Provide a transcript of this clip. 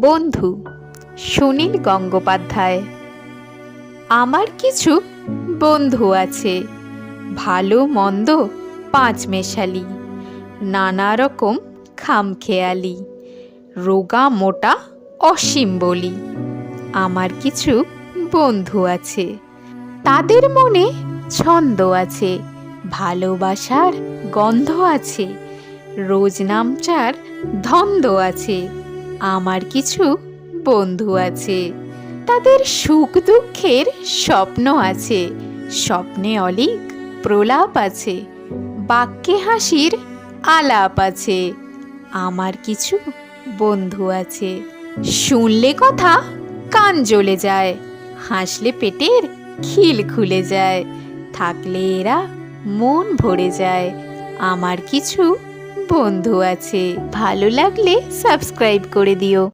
বন্ধু, সুনীল গঙ্গোপাধ্যায়। আমার কিছু বন্ধু আছে, ভালো, মন্দ পাঁচ মেশালি নানা রকম খামখেয়ালি, রোগা, মোটা, অসীম বলি। আমার কিছু বন্ধু আছে, তাদের মনে ছন্দ আছে, ভালোবাসার গন্ধ আছে, রোজ নামচার ধন্দ আছে। আমার কিছু বন্ধু আছে। তাদের সুখ দুঃখের স্বপ্ন আছে। স্বপ্নে অলিক প্রলাপ আছে। বাক্যে হাসির আলাপ আছে। আমার কিছু বন্ধু আছে। শুনলে কথা কান জ্বলে যায়। হাসলে পেটের খিল খুলে যায়। থাকলে এরা মন ভরে যায়। আমার কিছু বন্ধু আছে। ভালো লাগলে সাবস্ক্রাইব করে দিও।